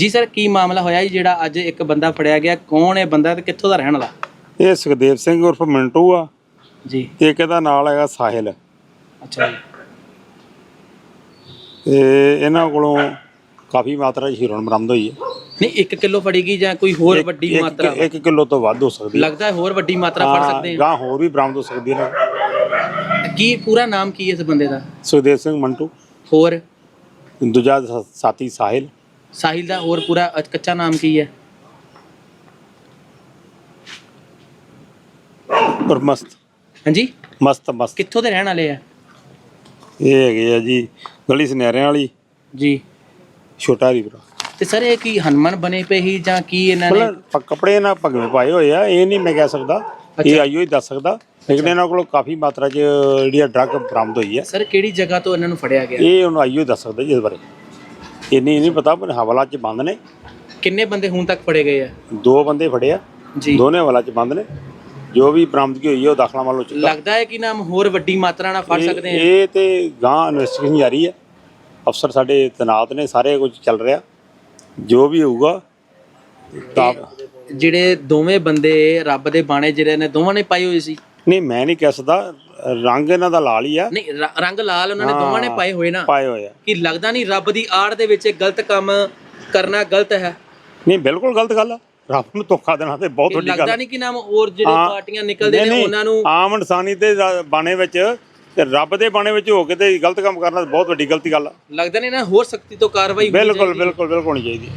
ਜੀ ਸਰ ਕੀ ਮਾਮਲਾ ਹੋਇਆ ਜੀ ਜਿਹੜਾ ਅੱਜ ਇੱਕ ਬੰਦਾ ਫੜਿਆ ਗਿਆ? ਕੌਣ ਹੈ ਬੰਦਾ ਤੇ ਕਿੱਥੋਂ ਦਾ ਰਹਿਣ ਵਾਲਾ? ਇਹ ਸੁਖਦੇਵ ਸਿੰਘ ਉਰਫ ਮਿੰਟੂ ਆ। ਜੀ। ਇੱਕ ਇਹਦਾ ਨਾਲ ਹੈਗਾ ਸਾਹਿਲ। ਅੱਛਾ ਜੀ। ਤੇ ਇਹਨਾਂ ਕੋਲੋਂ ਕਾਫੀ ਮਾਤਰਾ 'ਚ ਹੀਰੋਇਨ ਬਰਾਮਦ ਹੋਈ ਹੈ। ਨਹੀਂ 1 ਕਿਲੋ ਫੜੀ ਗਈ ਜਾਂ ਕੋਈ ਹੋਰ ਵੱਡੀ ਮਾਤਰਾ? ਇੱਕ ਕਿਲੋ ਤੋਂ ਵੱਧ ਹੋ ਸਕਦੀ ਹੈ। ਲੱਗਦਾ ਹੈ ਹੋਰ ਵੱਡੀ ਮਾਤਰਾ ਫੜ ਸਕਦੇ ਹਾਂ ਗਾਂ ਹੋਰ ਵੀ ਬਰਾਮਦ ਹੋ ਸਕਦੀ ਹੈ। ਕੀ ਪੂਰਾ ਨਾਮ ਕੀ ਹੈ ਇਸ ਬੰਦੇ ਦਾ? ਸੁਖਦੇਵ ਸਿੰਘ ਮੰਟੂ। ਹੋਰ? ਦੂਜਾ ਸਾ- ਸਾਥੀ ਸਾਹਿਲ। ਸਾਹਿਲ ਦਾ ਹੋਰ ਪੂਰਾ ਅ- ਕੱਚਾ ਨਾਮ ਕੀ ਹੈ? ਔਰ ਮਸਤ। ਹਾਂਜੀ? ਮਸਤ ਮਸਤ। ਕਿੱਥੋਂ ਦੇ ਰਹਿਣ ਵਾਲੇ ਆ? ਇਹ ਹੈਗੇ ਆ ਜੀ ਗਲੀ ਸੁਨਹਿਰਿਆਂ ਵਾਲੀ। ਜੀ। ਛੋਟਾ ਰੀਵਰਾ ਤੇ ਸਰ ਇਹ ਕੀ ਹਨੂੰਮਾਨ ਬਣੇ ਪਏ ਹੀ ਜਾਂ ਕੀ ਇਹਨਾਂ ਨੇ? ਮਤਲਬ ਪ- ਕੱਪੜੇ ਨਾ ਭਗਵੇਂ ਪਾਏ ਹੋਏ ਆ ਇਹ ਨਹੀਂ ਮੈਂ ਕਹਿ ਸਕਦਾ। ਇਹ ਆਈਓ ਹੀ ਦੱਸ ਸਕਦਾ। ਲੇਕਿਨ ਇਹਨਾਂ ਕੋਲੋਂ ਕਾਫੀ ਮਾਤਰਾ 'ਚ ਜਿਹੜੀ ਡਰੱਗ ਬਰਾਮਦ ਹੋਈ ਹੈ ਸਰ ਕਿਹੜੀ ਜਗ੍ਹਾ ਤੋਂ ਇਹਨਾਂ ਨੂੰ ਫੜਿਆ ਗਿਆ? ਇਹ ਉਹਨੂੰ ਆਈਓ ਹੀ ਦੱਸ ਸਕਦਾ ਜੀ ਇਸ ਬਾਰੇ। ਇੰਨੀ ਨਹੀਂ ਪਤਾ ਪਰ ਹਵਾਲਾ 'ਚ ਬੰਦ ਨੇ। ਕਿੰਨੇ ਬੰਦੇ ਹੁਣ ਤੱਕ ਫੜੇ ਗਏ ਆ? ਦੋ ਬੰਦੇ ਫੜੇ ਆ। ਜੀ। ਦੋਨੇ ਹਵਾਲਾ 'ਚ ਬੰਦ ਨੇ। ਜੋ ਵੀ ਬਰਾਮਦਗੀ ਹੋਈ ਹੈ ਉਹ ਦਾਖਲਾ ਵੱਲੋਂ ਚੱਲਦਾ ਲੱਗਦਾ ਹੈ ਕਿ ਨਾਮ ਹੋਰ ਵੱਡੀ ਮਾਤਰਾ ਨਾਲ ਫੜ ਸਕਦੇ ਆ? ਇਹ ਤੇ ਗਾਂ ਇਨਵੈਸਟੀਗੇਸ਼ਨ ਜਾਰੀ ਹੈ ਅਫਸਰ ਸਾਡੇ ਤੈਨਾਤ ਨੇ ਸਾਰੇ ਕੁਝ ਚੱਲ ਰਿਹਾ। ਜੋ ਵੀ ਹੋਊਗਾ ਤਾਂ ਜਿਹੜੇ ਦੋਵੇਂ ਬੰਦੇ ਰੱਬ ਦੇ ਬਾਣੇ ਜਿਹੜੇ ਨੇ ਦੋਵਾਂ ਨੇ ਪਾਏ ਹੋਏ ਸੀ? ਨਹੀਂ ਮੈਂ ਨਹੀਂ ਕਹਿ ਸਕਦਾ। ਰੰਗ ਇਹਨਾਂ ਦਾ ਲਾਲ ਹੀ ਆ ਨਹੀਂ ਰ- ਰੰਗ ਲਾਲ ਉਹਨਾਂ ਨੇ ਦੋਵਾਂ ਨੇ ਹਾਂ। ਪਾਏ ਹੋਏ ਨਾ ਪਾਏ ਹੋਏ ਆ ਕਿ ਲੱਗਦਾ ਨਹੀਂ ਰੱਬ ਦੀ ਆੜ ਦੇ ਵਿੱਚ ਇਹ ਗਲਤ ਕੰਮ ਕਰਨਾ ਗਲਤ ਹੈ ਨਹੀਂ ਬਿਲਕੁਲ ਗਲਤ ਗੱਲ ਆ ਰੱਬ ਨੂੰ ਧੋਖਾ ਦੇਣਾ ਤੇ ਬਹੁਤ ਇਹ ਵੱਡੀ ਗੱਲ ਲੱਗਦਾ ਆ। ਨਹੀਂ ਕਿ ਨਾਮ ਹੋਰ ਜਿਹੜੇ ਹਾਂ। ਪਾਰਟੀਆਂ ਨਿਕਲਦੇ ਨਹੀਂ, ਨੇ ਨਹੀਂ, ਉਹਨਾਂ ਨੂੰ ਆਮ ਇਨਸਾਨੀ ਦੇ ਰਾ- ਬਾਣੇ ਵਿੱਚ ਤੇ ਰੱਬ ਦੇ ਬਾਣੇ ਵਿੱਚ ਹੋ ਕੇ ਤੇ ਗਲਤ ਕੰਮ ਕਰਨਾ ਬਹੁਤ ਵੱਡੀ ਗਲਤੀ ਗੱਲ ਆ ਲੱਗਦਾ ਨਹੀਂ ਨਾ ਹੋਰ ਸਖਤੀ ਤੋਂ ਕਾਰਵਾਈ ਹੋਣੀ ਬਿਲਕੁਲ ਚਾਹੀਦੀ ਹੈ। ਬਿਲਕੁਲ ਬਿਲਕੁਲ ਹੋਣੀ ਚਾਹੀਦੀ